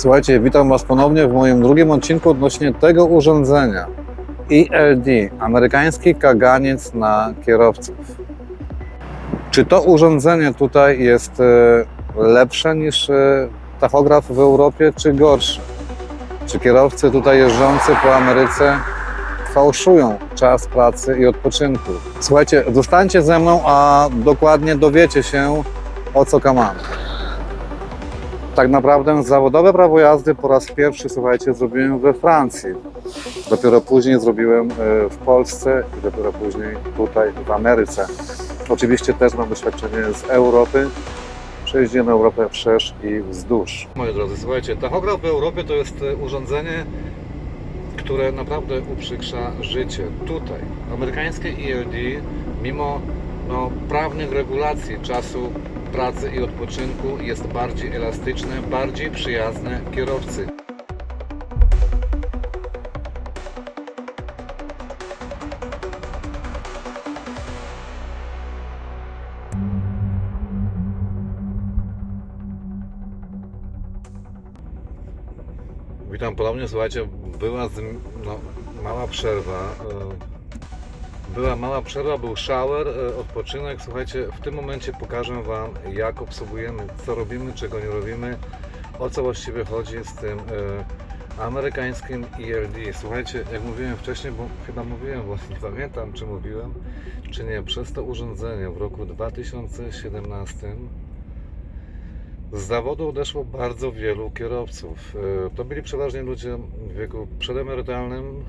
Słuchajcie, witam Was ponownie w moim drugim odcinku odnośnie tego urządzenia. ELD, amerykański kaganiec na kierowców. Czy to urządzenie tutaj jest e, lepsze niż e, tachograf w Europie, czy gorsze? Czy kierowcy tutaj jeżdżący po Ameryce fałszują czas pracy i odpoczynku? Słuchajcie, zostańcie ze mną, a dokładnie dowiecie się o co kamamy. Tak naprawdę zawodowe prawo jazdy po raz pierwszy, słuchajcie, zrobiłem we Francji. Dopiero później zrobiłem e, w Polsce i dopiero później tutaj w Ameryce. Oczywiście też mam doświadczenie z Europy. Przejeździłem Europę wszerz i wzdłuż. Moi drodzy, słuchajcie, tachograf w Europie to jest e, urządzenie, które naprawdę uprzykrza życie. Tutaj, amerykańskie ELD, mimo no, prawnych regulacji czasu pracy i odpoczynku jest bardziej elastyczne, bardziej przyjazne kierowcy. Witam ponownie, słuchajcie, była z, no, mała przerwa. Była mała przerwa, był shower, e, odpoczynek. Słuchajcie, w tym momencie pokażę Wam, jak obsługujemy, co robimy, czego nie robimy, o co właściwie chodzi z tym e, amerykańskim ELD. Słuchajcie, jak mówiłem wcześniej, bo chyba mówiłem, bo nie pamiętam, czy mówiłem, czy nie, przez to urządzenie w roku 2017 z zawodu odeszło bardzo wielu kierowców. E, To byli przeważnie ludzie w wieku przedemerytalnym,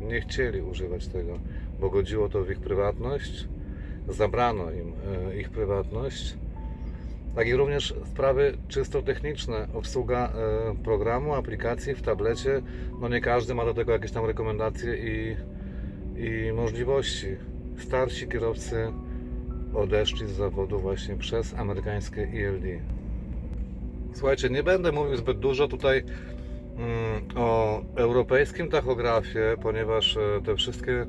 nie chcieli używać tego, bo godziło to w ich prywatność, zabrano im e, ich prywatność. Jak i również sprawy czysto techniczne, obsługa e, programu, aplikacji w tablecie, no nie każdy ma do tego jakieś tam rekomendacje i, i możliwości. Starsi kierowcy odeszli z zawodu właśnie przez amerykańskie ELD. Słuchajcie, nie będę mówił zbyt dużo tutaj mm, o europejskim tachografie, ponieważ e, te wszystkie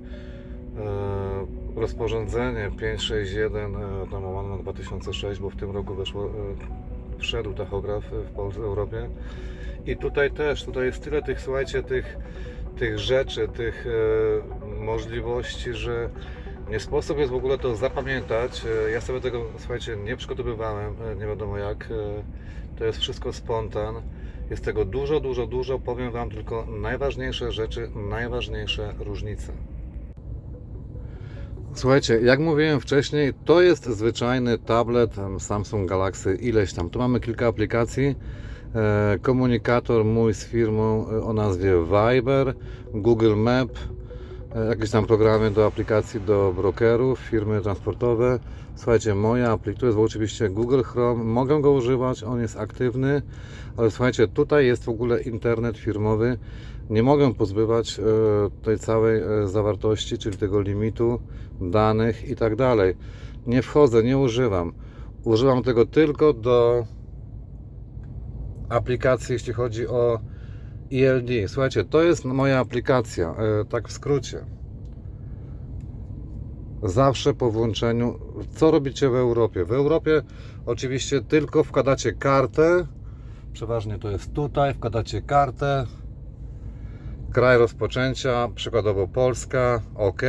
rozporządzenie 561 e, tam łamane na 2006, bo w tym roku weszło, e, wszedł tachograf w Polsce, Europie. I tutaj też, tutaj jest tyle tych, słuchajcie, tych, tych rzeczy, tych e, możliwości, że nie sposób jest w ogóle to zapamiętać. E, Ja sobie tego, słuchajcie, nie przygotowywałem, e, nie wiadomo jak. e, To jest wszystko spontan. Jest tego dużo, dużo, dużo. Powiem Wam tylko najważniejsze rzeczy, najważniejsze różnice. Słuchajcie, jak mówiłem wcześniej, to jest zwyczajny tablet Samsung Galaxy ileś tam. Tu mamy kilka aplikacji. E, Komunikator mój z firmą e, o nazwie Viber, Google Map, e, jakieś tam programy do aplikacji do brokerów, firmy transportowe. Słuchajcie, moja aplikacja, to jest oczywiście Google Chrome, mogę go używać, on jest aktywny, ale słuchajcie, tutaj jest w ogóle internet firmowy. Nie mogę pozbywać e, tej całej e, zawartości, czyli tego limitu danych i tak dalej. Nie wchodzę, nie używam. Używam tego tylko do aplikacji, jeśli chodzi o ELD. Słuchajcie, to jest moja aplikacja, e, tak w skrócie. Zawsze po włączeniu. Co robicie w Europie? W Europie oczywiście tylko wkładacie kartę. Przeważnie to jest tutaj. Wkładacie kartę. Kraj rozpoczęcia, przykładowo Polska, OK.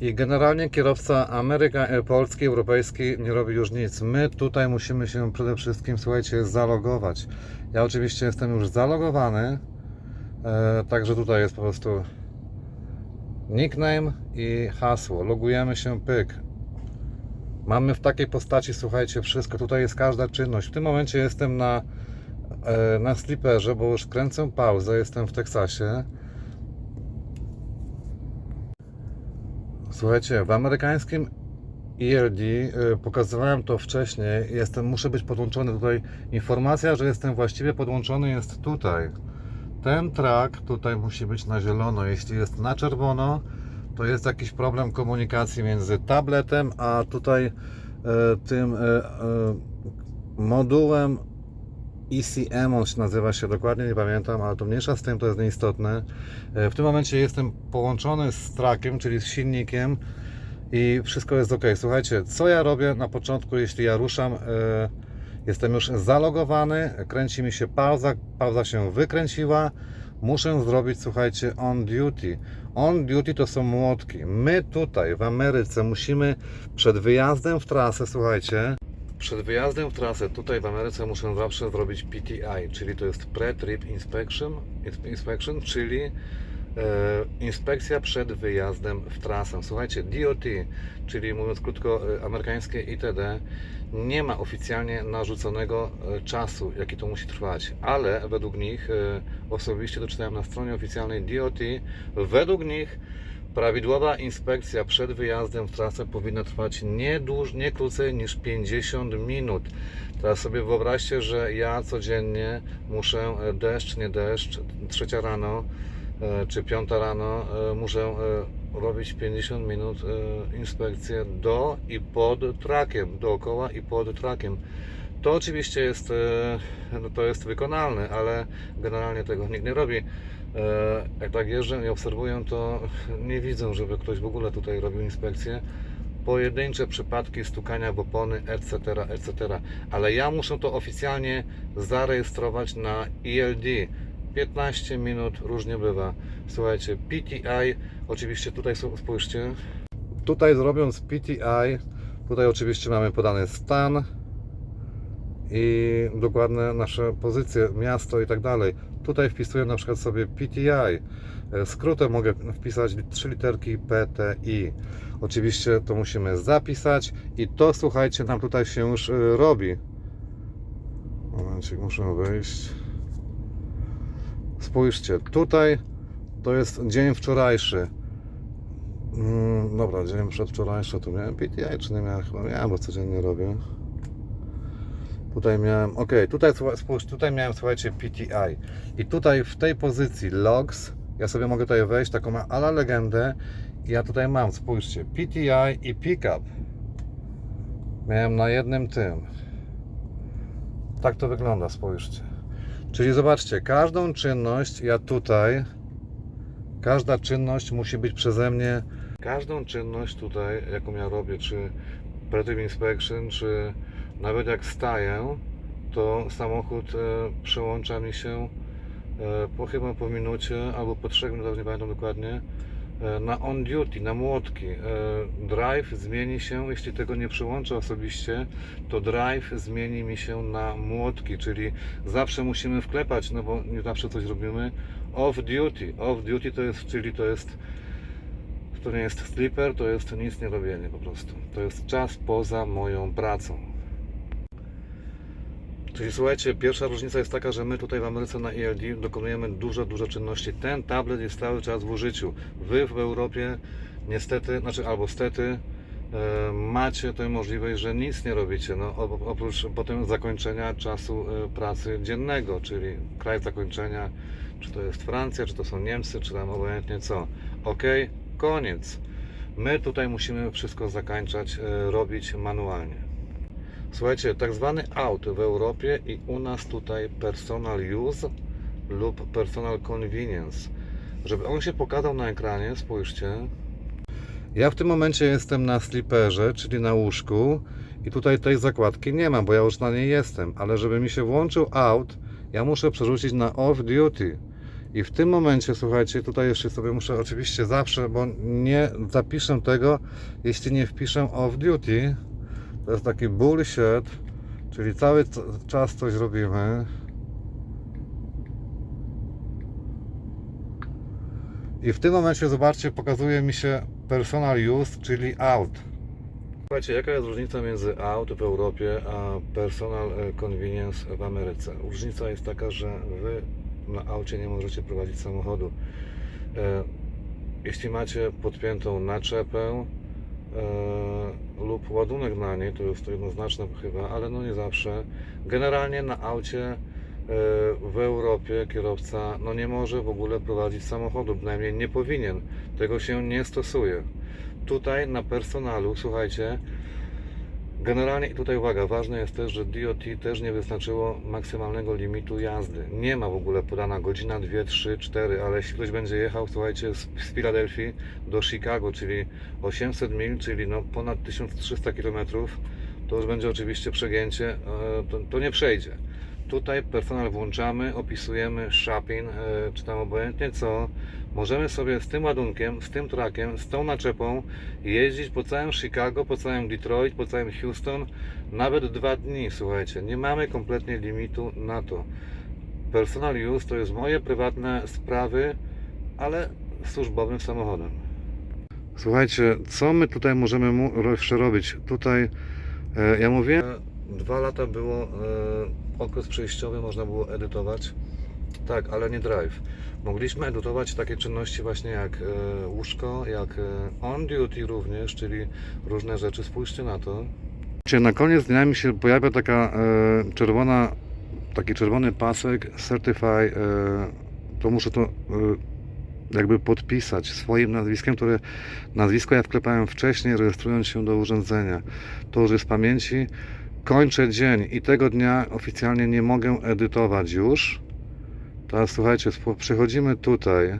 I generalnie kierowca Ameryka, e, polski, europejski nie robi już nic. My tutaj musimy się przede wszystkim, słuchajcie, zalogować. Ja oczywiście jestem już zalogowany, e, także tutaj jest po prostu nickname i hasło. Logujemy się, pyk. Mamy w takiej postaci, słuchajcie, wszystko. Tutaj jest każda czynność. W tym momencie jestem na, e, na sliperze, bo już kręcę pauzę. Jestem w Teksasie. Słuchajcie, w amerykańskim ELD y, pokazywałem to wcześniej. Jestem, muszę być podłączony tutaj. Informacja, że jestem właściwie podłączony jest tutaj. Ten track tutaj musi być na zielono. Jeśli jest na czerwono, to jest jakiś problem komunikacji między tabletem a tutaj e, tym e, modułem ECM, on się nazywa się dokładnie, nie pamiętam, ale to mniejsza z tym, to jest nieistotne. E, W tym momencie jestem połączony z trackiem, czyli z silnikiem i wszystko jest ok. Słuchajcie, co ja robię na początku, jeśli ja ruszam, e, Jestem już zalogowany, kręci mi się pauza, pauza się wykręciła. Muszę zrobić, słuchajcie, on duty. On duty to są młotki. My tutaj w Ameryce musimy przed wyjazdem w trasę, słuchajcie, przed wyjazdem w trasę tutaj w Ameryce muszę zawsze zrobić PTI, czyli to jest Pre-Trip Inspection, inspection czyli e, inspekcja przed wyjazdem w trasę. Słuchajcie, DOT, czyli mówiąc krótko, e, amerykańskie ITD, nie ma oficjalnie narzuconego e, czasu, jaki to musi trwać, ale według nich, e, osobiście doczytałem na stronie oficjalnej DOT, według nich prawidłowa inspekcja przed wyjazdem w trasę powinna trwać nie, dłuż, nie krócej niż 50 minut. Teraz sobie wyobraźcie, że ja codziennie muszę e, deszcz, nie deszcz, trzecia rano e, czy piąta rano e, muszę robić 50 minut inspekcję do i pod trakiem, dookoła i pod trakiem. To oczywiście jest, no to jest wykonalne, ale generalnie tego nikt nie robi. E, Jak tak jeżdżę i obserwuję, to nie widzę, żeby ktoś w ogóle tutaj robił inspekcję. Pojedyncze przypadki stukania w opony, etc., etc. Ale ja muszę to oficjalnie zarejestrować na ELD. 15 minut, różnie bywa. Słuchajcie, PTI, oczywiście tutaj spójrzcie. Tutaj zrobiąc PTI, tutaj oczywiście mamy podany stan i dokładne nasze pozycje, miasto i tak dalej. Tutaj wpisuję na przykład sobie PTI. E, Skrótem mogę wpisać trzy literki PTI. Oczywiście to musimy zapisać i to słuchajcie nam tutaj się już e, robi. Momencik, muszę wyjść. Spójrzcie, tutaj to jest dzień wczorajszy. Mm, dobra, dzień przedwczorajszy to miałem PTI, czy nie miałem? Chyba miałem, bo codziennie robię. Tutaj miałem, ok, tutaj, spójrz, tutaj miałem, słuchajcie, PTI. I tutaj w tej pozycji logs, ja sobie mogę tutaj wejść, taką ala legendę. Ja tutaj mam, spójrzcie, PTI i pickup. Miałem na jednym tym. Tak to wygląda, spójrzcie. Czyli zobaczcie, każdą czynność ja tutaj, każda czynność musi być przeze mnie, każdą czynność tutaj, jaką ja robię, czy Predictive Inspection, czy nawet jak staję, to samochód e, przełącza mi się e, po chyba po minucie albo po trzech minutach, nie pamiętam dokładnie, e, na on duty, na młotki. Drive zmieni się, jeśli tego nie przełączę osobiście, to drive zmieni mi się na młotki, czyli zawsze musimy wklepać, no bo nie zawsze coś robimy. Off duty. Off duty to jest, czyli to jest to nie jest sleeper, to jest nic nie robienie po prostu. To jest czas poza moją pracą. Czyli słuchajcie, pierwsza różnica jest taka, że my tutaj w Ameryce na ELD dokonujemy dużo, dużo czynności. Ten tablet jest cały czas w użyciu. Wy w Europie niestety, znaczy albo stety e, macie tę możliwość, że nic nie robicie, no, op- oprócz potem zakończenia czasu e, pracy dziennego, czyli kraj zakończenia, czy to jest Francja, czy to są Niemcy, czy tam obojętnie co. Ok, koniec. My tutaj musimy wszystko zakańczać, e, robić manualnie. Słuchajcie, tak zwany out w Europie i u nas tutaj personal use lub personal convenience. Żeby on się pokazał na ekranie, spójrzcie. Ja w tym momencie jestem na sliperze, czyli na łóżku i tutaj tej zakładki nie mam, bo ja już na niej jestem, ale żeby mi się włączył out, ja muszę przerzucić na off duty. I w tym momencie, słuchajcie, tutaj jeszcze sobie muszę oczywiście zawsze, bo nie zapiszę tego, jeśli nie wpiszę off duty. To jest taki bullshit, czyli cały czas coś robimy. I w tym momencie, zobaczcie, pokazuje mi się personal use, czyli out. Słuchajcie, jaka jest różnica między out w Europie a personal e, convenience w Ameryce? Różnica jest taka, że wy na aucie nie możecie prowadzić samochodu. E, Jeśli macie podpiętą naczepę lub ładunek na niej, to jest to jednoznaczne chyba, ale no nie zawsze. Generalnie na aucie e, w Europie kierowca no nie może w ogóle prowadzić samochodu, bynajmniej nie powinien. Tego się nie stosuje. Tutaj na personalu, słuchajcie, generalnie i tutaj uwaga, ważne jest też, że DOT też nie wyznaczyło maksymalnego limitu jazdy. Nie ma w ogóle podana godzina, 2, 3, 4, ale jeśli ktoś będzie jechał, słuchajcie, z, Filadelfii do Chicago, czyli 800 mil, czyli no ponad 1300 km, to już będzie oczywiście przegięcie, e, to, to nie przejdzie. Tutaj personal włączamy, opisujemy shopping, e, czy tam obojętnie co. Możemy sobie z tym ładunkiem, z tym trakiem, z tą naczepą jeździć po całym Chicago, po całym Detroit, po całym Houston, nawet dwa dni, słuchajcie. Nie mamy kompletnie limitu na to. Personal use to jest moje prywatne sprawy, ale służbowym samochodem. Słuchajcie, co my tutaj możemy mu jeszcze robić? Tutaj, e, ja mówię, dwa lata było e, okres przejściowy, można było edytować. Tak, ale nie drive. Mogliśmy edytować takie czynności właśnie jak e, łóżko, jak e, on duty również, czyli różne rzeczy. Spójrzcie na to. Na koniec dnia mi się pojawia taka e, czerwona, taki czerwony pasek Certify. E, to muszę to e, jakby podpisać swoim nazwiskiem, które nazwisko ja wklepałem wcześniej, rejestrując się do urządzenia. To już jest pamięci. Kończę dzień i tego dnia oficjalnie nie mogę edytować już. Teraz słuchajcie, przechodzimy tutaj.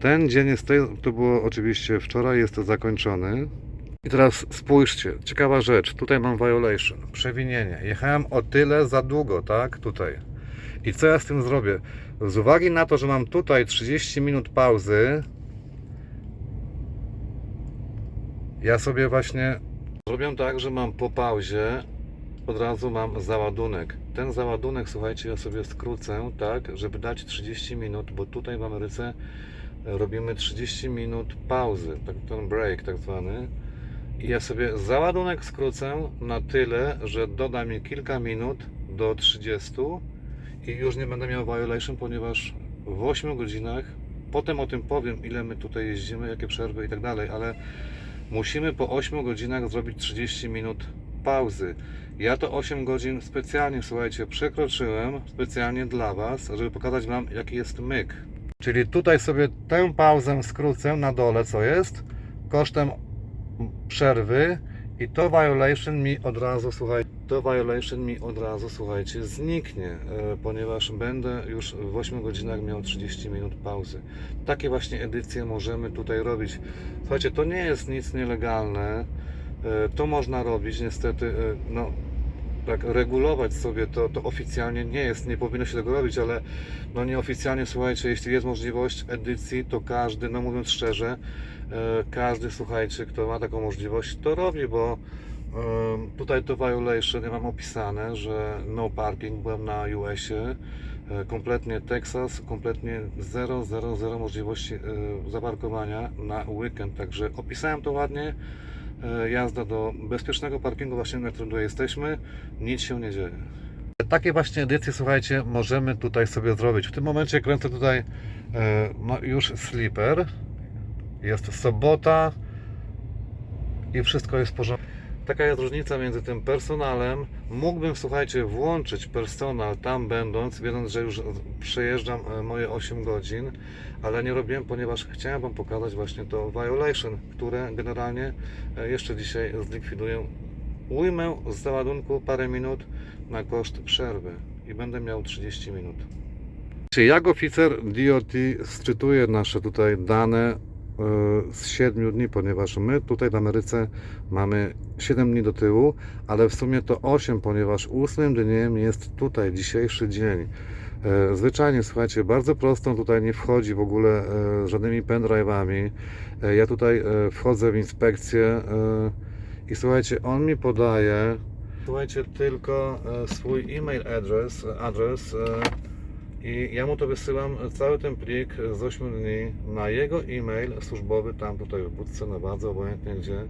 Ten dzień jest, to było oczywiście wczoraj, jest zakończony. I teraz spójrzcie, ciekawa rzecz, tutaj mam violation, przewinienie. Jechałem o tyle za długo, tak? Tutaj. I co ja z tym zrobię? Z uwagi na to, że mam tutaj 30 minut pauzy, ja sobie właśnie zrobię tak, że mam po pauzie od razu mam załadunek. Ten załadunek, słuchajcie, ja sobie skrócę, tak, żeby dać 30 minut, bo tutaj w Ameryce robimy 30 minut pauzy, tak, ten break tak zwany. I ja sobie załadunek skrócę na tyle, że doda mi kilka minut do 30 i już nie będę miał violation, ponieważ w 8 godzinach, potem o tym powiem, ile my tutaj jeździmy, jakie przerwy i tak dalej, ale musimy po 8 godzinach zrobić 30 minut pauzy. Ja to 8 godzin specjalnie, słuchajcie, przekroczyłem, specjalnie dla Was, żeby pokazać Wam, jaki jest myk. Czyli tutaj sobie tę pauzę skrócę na dole, co jest, kosztem przerwy i to violation mi od razu, słuchaj, to violation mi od razu, słuchajcie, zniknie, e, ponieważ będę już w 8 godzinach miał 30 minut pauzy. Takie właśnie edycje możemy tutaj robić. Słuchajcie, to nie jest nic nielegalne, to można robić, niestety, e, no, tak regulować sobie to, to oficjalnie nie jest, nie powinno się tego robić, ale no nieoficjalnie, słuchajcie, jeśli jest możliwość edycji, to każdy, no mówiąc szczerze, e, każdy, słuchajcie, kto ma taką możliwość, to robi, bo tutaj to violation, ja mam opisane, że no parking, byłem na US-ie, e, kompletnie Texas, kompletnie 0, 0, 0 możliwości e, zaparkowania na weekend, także opisałem to ładnie, e, jazda do bezpiecznego parkingu właśnie na którym tutaj jesteśmy, nic się nie dzieje. Takie właśnie edycje, słuchajcie, możemy tutaj sobie zrobić. W tym momencie kręcę tutaj e, no już sleeper. Jest sobota i wszystko jest w porządku. Taka jest różnica między tym personalem. Mógłbym, słuchajcie, włączyć personal tam będąc, wiedząc, że już przejeżdżam e, moje 8 godzin, ale nie robiłem, ponieważ chciałem Wam pokazać właśnie to violation, które generalnie e, jeszcze dzisiaj zlikwiduję. Ujmę z załadunku parę minut na koszt przerwy i będę miał 30 minut. Czyli jak oficer DOT sczytuje nasze tutaj dane z 7 dni, ponieważ my tutaj w Ameryce mamy 7 dni do tyłu, ale w sumie to 8, ponieważ 8 dniem jest tutaj dzisiejszy dzień. E, Zwyczajnie, słuchajcie, bardzo prosto tutaj nie wchodzi w ogóle e, żadnymi pendrive'ami. Ja tutaj wchodzę w inspekcję i słuchajcie, on mi podaje słuchajcie, tylko swój e-mail adres, adres i ja mu to wysyłam cały ten plik z 8 dni na jego e-mail służbowy, tam tutaj w budce, na wadze, obojętnie gdzie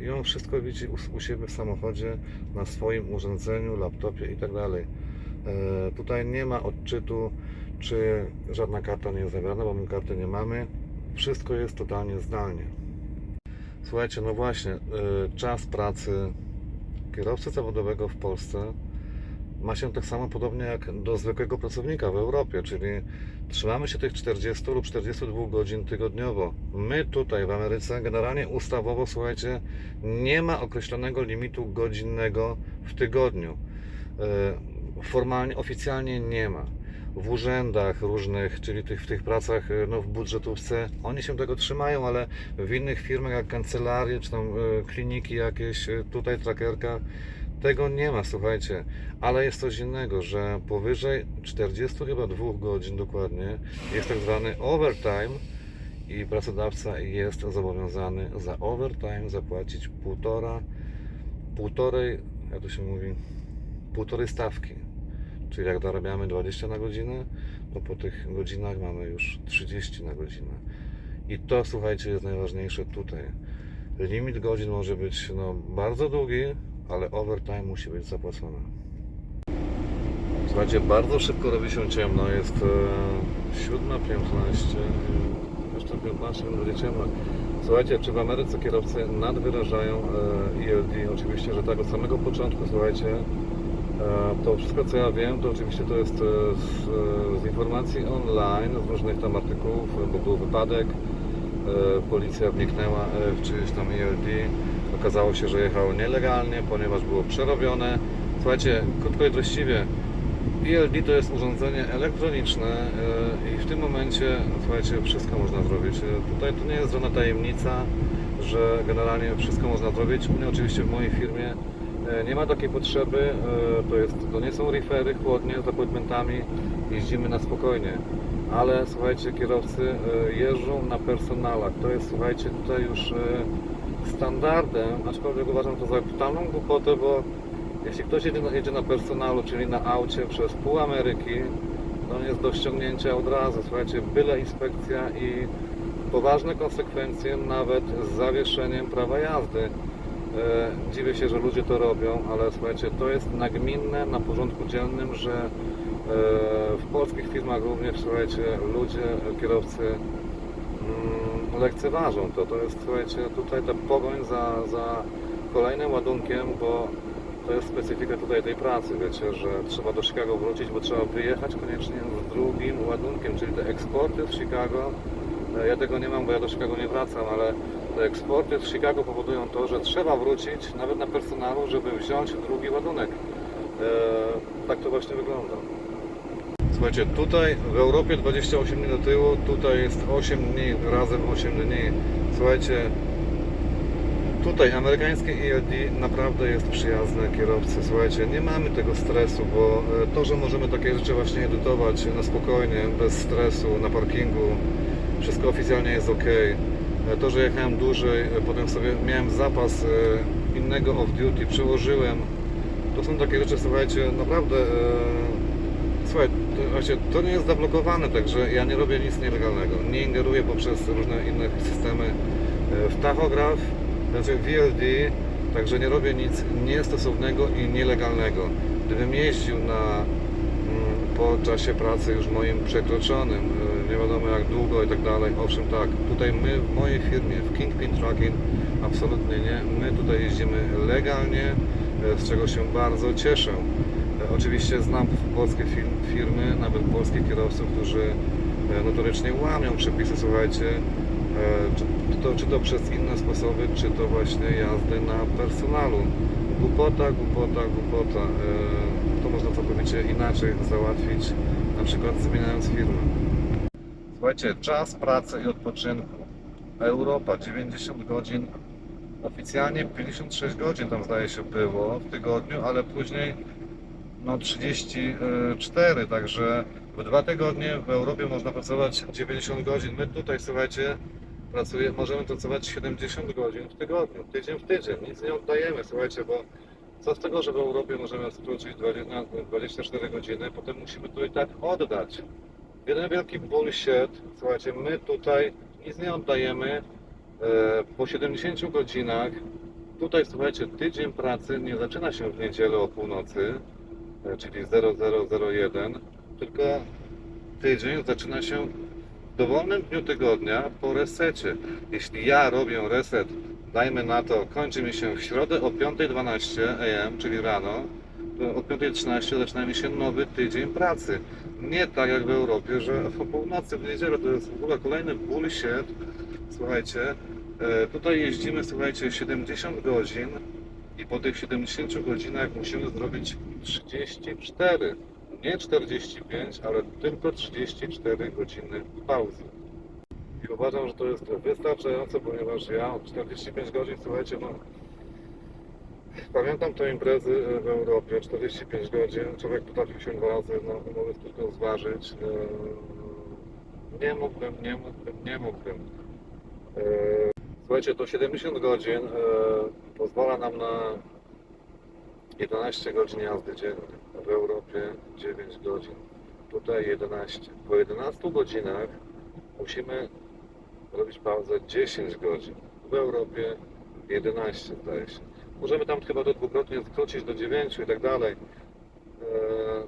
i on wszystko widzi u, u siebie w samochodzie, na swoim urządzeniu, laptopie i tak dalej. E, Tutaj nie ma odczytu, czy żadna karta nie jest zabrana, bo my karty nie mamy. Wszystko jest totalnie zdalnie. Słuchajcie, no właśnie, e, czas pracy kierowcy zawodowego w Polsce ma się tak samo podobnie jak do zwykłego pracownika w Europie, czyli trzymamy się tych 40 lub 42 godzin tygodniowo. My tutaj w Ameryce generalnie ustawowo, słuchajcie, nie ma określonego limitu godzinnego w tygodniu. E, Formalnie, oficjalnie nie ma. W urzędach różnych, czyli tych, w tych pracach e, no, w budżetówce, oni się tego trzymają, ale w innych firmach jak kancelarie, czy tam e, kliniki jakieś, tutaj trackerka, Tego nie ma, słuchajcie, ale jest coś innego, że powyżej 40 chyba 2 godzin dokładnie jest tak zwany overtime i pracodawca jest zobowiązany za overtime zapłacić półtora, półtorej, jak to się mówi, półtorej stawki. Czyli jak zarabiamy 20 na godzinę, to po tych godzinach mamy już 30 na godzinę. I to, słuchajcie, jest najważniejsze tutaj. Limit godzin może być no, bardzo długi, ale overtime musi być zapłacony. Słuchajcie, bardzo szybko robi się ciemno. Jest e, 7.15. Jeszcze 15 minut będzie ciemno. Słuchajcie, czy w Ameryce kierowcy nadwyrażają e, ELD? Oczywiście, że tak od samego początku, słuchajcie. E, To wszystko co ja wiem, to oczywiście to jest e, z, e, z informacji online, z różnych tam artykułów, e, bo był wypadek, e, policja wniknęła e, w czyjeś tam ELD, okazało się, że jechał nielegalnie, ponieważ było przerobione. Słuchajcie, krótko i treściwie, ELD to jest urządzenie elektroniczne e, i w tym momencie, słuchajcie, wszystko można zrobić. E, Tutaj to nie jest żadna tajemnica, że generalnie wszystko można zrobić. U mnie oczywiście w mojej firmie e, nie ma takiej potrzeby. To, jest, to nie są refery, chłodnie z appointmentami. Jeździmy na spokojnie. Ale słuchajcie, kierowcy jeżdżą na personalach. To jest, słuchajcie, tutaj już standardem, aczkolwiek uważam to za totalną głupotę, bo jeśli ktoś jedzie na, jedzie na personalu, czyli na aucie przez pół Ameryki, to jest do ściągnięcia od razu. Słuchajcie, byle inspekcja i poważne konsekwencje, nawet z zawieszeniem prawa jazdy. E, dziwię się, że ludzie to robią, ale słuchajcie, to jest nagminne na porządku dziennym, że e, w polskich firmach również, słuchajcie, ludzie, kierowcy lekceważą to. To jest, słuchajcie, tutaj ta pogoń za, za kolejnym ładunkiem, bo to jest specyfika tutaj tej pracy, wiecie, że trzeba do Chicago wrócić, bo trzeba wyjechać koniecznie z drugim ładunkiem, czyli te eksporty z Chicago. E, Ja tego nie mam, bo ja do Chicago nie wracam, ale te eksporty z Chicago powodują to, że trzeba wrócić nawet na personalu, żeby wziąć drugi ładunek. E, tak to właśnie wygląda. Słuchajcie, tutaj w Europie 28 dni do tyłu, tutaj jest 8 dni, razem 8 dni. Słuchajcie, tutaj amerykańskie ELD naprawdę jest przyjazne kierowcy. Słuchajcie, nie mamy tego stresu, bo e, to, że możemy takie rzeczy właśnie edytować na spokojnie, bez stresu, na parkingu, wszystko oficjalnie jest ok. E, To, że jechałem dłużej, e, potem sobie miałem zapas innego off-duty, przełożyłem. To są takie rzeczy, słuchajcie, naprawdę. Słuchaj, to, nie jest zablokowane, także ja nie robię nic nielegalnego. Nie ingeruję poprzez różne inne systemy e, w tachograf, znaczy VLD, także nie robię nic niestosownego i nielegalnego. Gdybym jeździł na, mm, po czasie pracy już moim przekroczonym, e, nie wiadomo jak długo i tak dalej, owszem tak, tutaj my w mojej firmie, w Kingpin Trucking, absolutnie nie. My tutaj jeździmy legalnie, e, z czego się bardzo cieszę. Oczywiście znam polskie fir- firmy, nawet polskich kierowców, którzy e, notorycznie łamią przepisy, słuchajcie, e, czy to, czy to przez inne sposoby, czy to właśnie jazdy na personalu. Głupota, głupota, głupota. E, To można całkowicie inaczej załatwić, na przykład zmieniając firmę. Słuchajcie, czas pracy i odpoczynku. Europa 90 godzin, oficjalnie 56 godzin tam zdaje się było w tygodniu, ale później no 34, także w dwa tygodnie w Europie można pracować 90 godzin. My tutaj, słuchajcie, pracuje, możemy pracować 70 godzin w tygodniu, tydzień w tydzień, nic nie oddajemy, słuchajcie, bo co z tego, że w Europie możemy skrócić 20, na 24 godziny, potem musimy to i tak oddać. Jeden wielki bullshit, słuchajcie, my tutaj nic nie oddajemy e, po 70 godzinach. Tutaj, słuchajcie, tydzień pracy nie zaczyna się w niedzielę o północy, czyli 0001, tylko tydzień zaczyna się w dowolnym dniu tygodnia po resecie. Jeśli ja robię reset, dajmy na to, kończy mi się w środę o 5.12 am, czyli rano, to od 5.13 zaczyna mi się nowy tydzień pracy. Nie tak jak w Europie, że o północy w niedzielę to jest w ogóle kolejny bullshit. Słuchajcie, e, tutaj jeździmy, słuchajcie, 70 godzin i po tych 70 godzinach musimy zrobić 34, nie 45, ale tylko 34 godziny pauzy. I uważam, że to jest wystarczające, ponieważ ja od 45 godzin, słuchajcie, no Pamiętam te imprezy e, w Europie, 45 godzin, człowiek potrafił się dwa razy na umowy tylko zważyć. E, Nie mógłbym, nie mógłbym, nie mógłbym. E, Słuchajcie, to 70 godzin pozwala nam na 11 godzin jazdy dziennie. W Europie 9 godzin. Tutaj 11. Po 11 godzinach musimy robić pauzę 10 godzin. W Europie 11 zdaje się. Możemy tam chyba to dwukrotnie skrócić do 9 i tak dalej. Eee,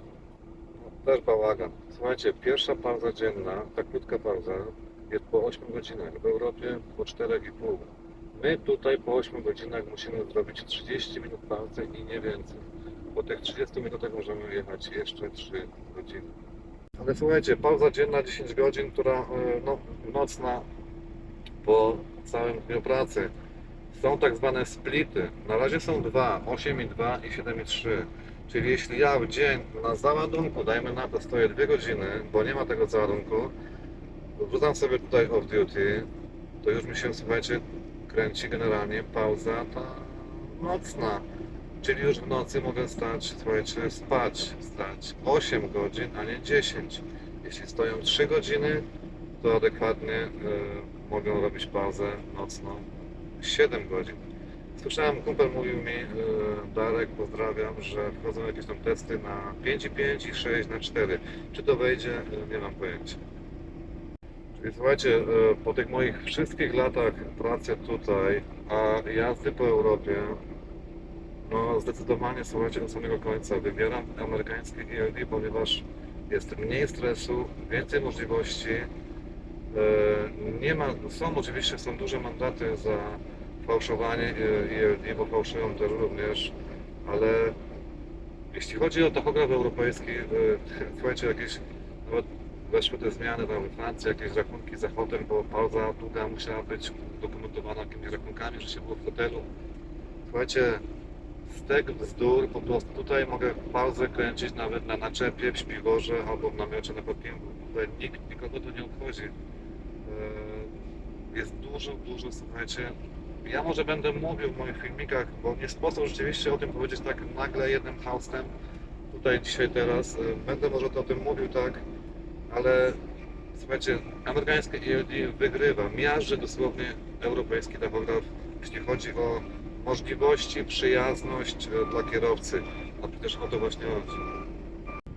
też bałagan. Słuchajcie, pierwsza pauza dzienna, ta krótka pauza, jest po 8 godzinach. W Europie po 4,5. My tutaj po 8 godzinach musimy zrobić 30 minut pauzy i nie więcej. Po tych 30 minutach możemy jechać jeszcze 3 godziny. Ale słuchajcie, pauza dzienna 10 godzin, która e, no, nocna po całym dniu pracy. Są tak zwane splity. Na razie są dwa, 8,2 i 7,3. Czyli jeśli ja w dzień na załadunku, dajmy na to, stoję 2 godziny, bo nie ma tego załadunku, wrzucam sobie tutaj off duty, to już mi się, słuchajcie, kręci generalnie pauza ta nocna. Czyli już w nocy mogę stać, słuchajcie, spać, stać 8 godzin, a nie 10. Jeśli stoją 3 godziny, to adekwatnie y, mogę robić pauzę nocną 7 godzin. Słyszałem, kumpel mówił mi, y, Darek, pozdrawiam, że wchodzą jakieś tam testy na 5,5 i 6 na 4. Czy to wejdzie? Y, Nie mam pojęcia. Czyli słuchajcie, y, po tych moich wszystkich latach pracy tutaj, a jazdy po Europie, no zdecydowanie słuchajcie do samego końca wybieram amerykański ELD, ponieważ jest mniej stresu, więcej możliwości. E, Nie ma, są oczywiście są duże mandaty za fałszowanie e, ELD, bo fałszują też również, ale jeśli chodzi o tachograf europejski, e, słuchajcie, jakieś weszły te zmiany tam we Francji, jakieś rachunki za hotel, bo pauza długa musiała być dokumentowana jakimiś rachunkami, że się było w hotelu. Słuchajcie, stek bzdur, po prostu tutaj mogę pauzę kręcić nawet na naczepie, w śpiworze albo w namiocie na parkingu. Tutaj nikt, nikogo to nie obchodzi. Eee, Jest dużo, dużo, słuchajcie. Ja może będę mówił w moich filmikach, bo nie sposób rzeczywiście o tym powiedzieć tak nagle jednym haustem, tutaj, dzisiaj, teraz. Eee, Będę może to o tym mówił tak, ale słuchajcie, amerykańskie ELD wygrywa, miażdży dosłownie europejski tachograf, jeśli chodzi o możliwości, przyjazność e, dla kierowcy, a przecież o to właśnie chodzi.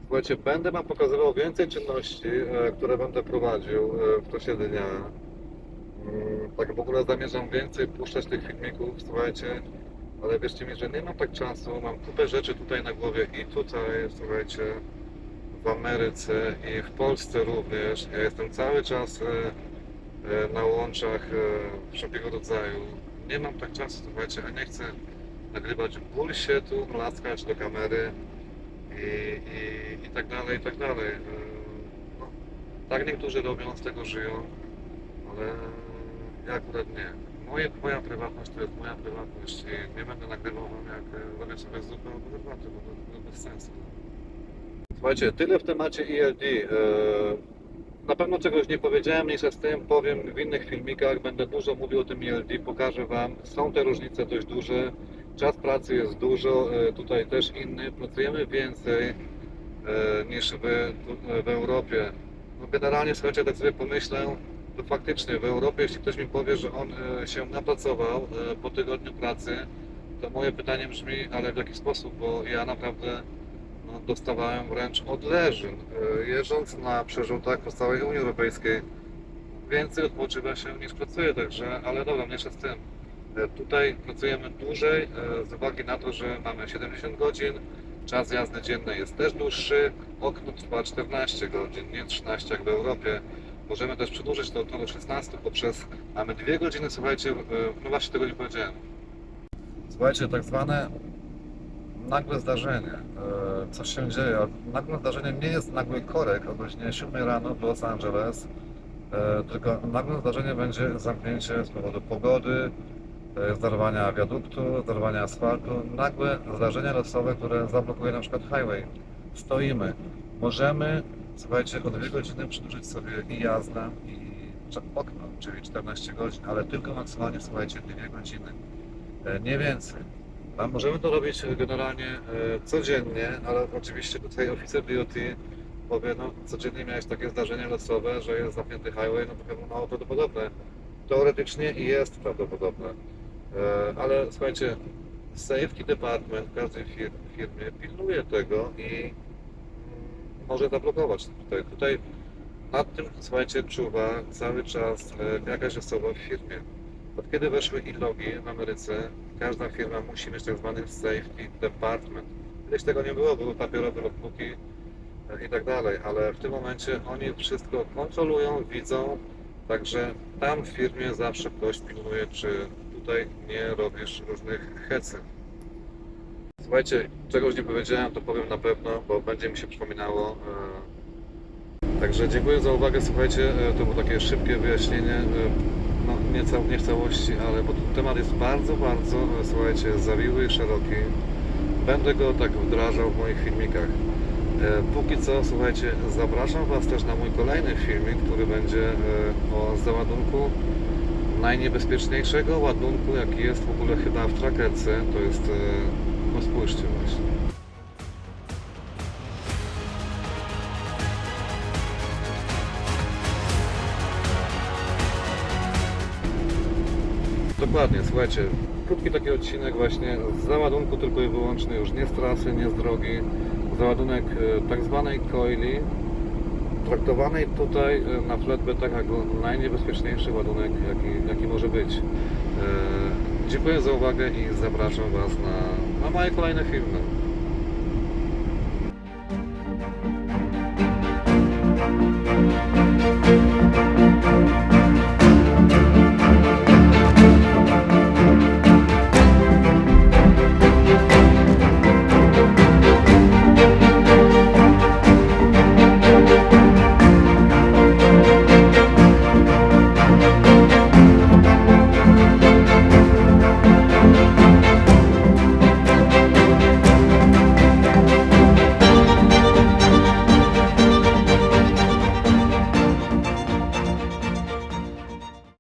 Słuchajcie, będę Wam pokazywał więcej czynności, e, które będę prowadził e, w czasie dnia. Mm, Tak w ogóle zamierzam więcej puszczać tych filmików, słuchajcie, ale wierzcie mi, że nie mam tak czasu, mam kupę rzeczy tutaj na głowie i tutaj, słuchajcie, w Ameryce i w Polsce również. Ja jestem cały czas e, e, na łączach e, wszelkiego rodzaju. Nie mam tak czasu, słuchajcie, a nie chcę nagrywać bullshitu, mlaskać do kamery i, i, i tak dalej, i tak dalej. No, tak niektórzy robią, z tego żyją, ale ja akurat nie. Moje, moja prywatność to jest moja prywatność i nie będę nagrywał wam jak robię sobie zupę herbatę, bo to, to bez sensu. Słuchajcie, tyle w temacie ELD. E, Na pewno czegoś nie powiedziałem, mniejsza z tym, powiem w innych filmikach, będę dużo mówił o tym ELD, pokażę Wam. Są te różnice dość duże, czas pracy jest dużo, e, tutaj też inny, pracujemy więcej e, niż w, w Europie. No generalnie, słuchajcie, tak sobie pomyślę, to faktycznie w Europie, jeśli ktoś mi powie, że on e, się napracował e, po tygodniu pracy, to moje pytanie brzmi, ale w jaki sposób, bo ja naprawdę dostawałem wręcz od leżyn. E, Jeżdżąc na przerzutach po całej Unii Europejskiej, więcej odpoczywa się niż pracuje, także, ale dobra, mniejsza z tym. E, Tutaj pracujemy dłużej e, z uwagi na to, że mamy 70 godzin, czas jazdy dziennej jest też dłuższy, okno trwa 14 godzin, nie 13 jak w Europie. Możemy też przedłużyć to do 16 poprzez, mamy dwie godziny, słuchajcie, no właśnie tego nie powiedziałem. Słuchajcie, tak zwane nagłe zdarzenie. E, Coś się dzieje. Nagłe zdarzenie nie jest nagły korek o godzinie 7 rano w Los Angeles, e, tylko nagłe zdarzenie będzie zamknięcie z powodu pogody, e, zdarowania wiaduktu, zdarowania asfaltu. Nagłe zdarzenie losowe, które zablokuje na przykład highway. Stoimy. Możemy, słuchajcie, o dwie godziny przedłużyć sobie i jazdę, i okno, czyli 14 godzin, ale tylko maksymalnie, słuchajcie, dwie godziny. Nie więcej. A możemy to robić e, generalnie e, codziennie, ale oczywiście tutaj oficer DOT powie, no codziennie miałeś takie zdarzenie losowe, że jest zamknięty highway, no to chyba mało prawdopodobne. Teoretycznie jest prawdopodobne. E, Ale słuchajcie, safety department w każdej fir- firmie pilnuje tego i mm, może zablokować tutaj. Tutaj nad tym, słuchajcie, czuwa cały czas jakaś osoba w firmie. Od kiedy weszły e-logi w Ameryce, każda firma musi mieć tak zwany safety department. Kiedyś tego nie było, były papierowe logbooki e, i tak dalej, ale w tym momencie oni wszystko kontrolują, widzą, także tam w firmie zawsze ktoś pilnuje, czy tutaj nie robisz różnych hecy. Słuchajcie, czegoś nie powiedziałem, to powiem na pewno, bo będzie mi się przypominało. e, Także dziękuję za uwagę. Słuchajcie, e, to było takie szybkie wyjaśnienie. No, nie, cał, nie w całości, ale bo temat jest bardzo, bardzo, słuchajcie, zawiły szeroki. Będę go tak wdrażał w moich filmikach. E, Póki co, słuchajcie, zapraszam Was też na mój kolejny filmik, który będzie e, o załadunku najniebezpieczniejszego ładunku, jaki jest w ogóle chyba w trakerce. To jest, e, no spójrzcie właśnie. Dokładnie, słuchajcie, krótki taki odcinek właśnie z załadunku tylko i wyłącznie, już nie z trasy, nie z drogi. Załadunek e, tak zwanej coili, traktowanej tutaj e, na flatbedach jako najniebezpieczniejszy ładunek, jaki, jaki może być. E, Dziękuję za uwagę i zapraszam Was na, na moje kolejne filmy.